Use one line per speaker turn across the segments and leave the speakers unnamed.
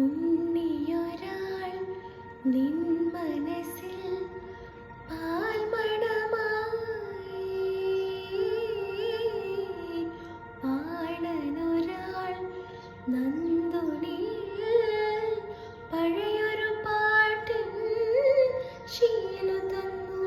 ഉണ്ണിയൊരാൾ നിൻ മനസ്സിൽ പഴയൊരു പാട്ടിൻ ശീലു തന്നു.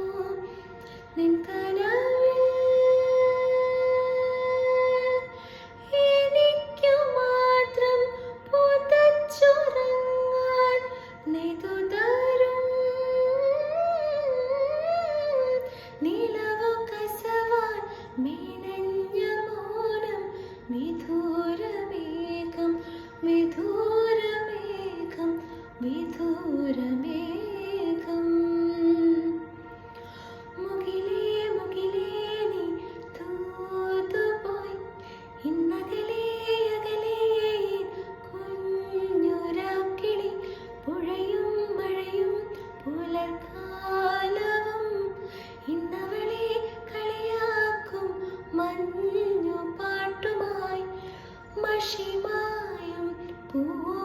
വിധൂരമേഘം വിധൂരമേഘം മഷിമായും പൂമൊഴിയോടെ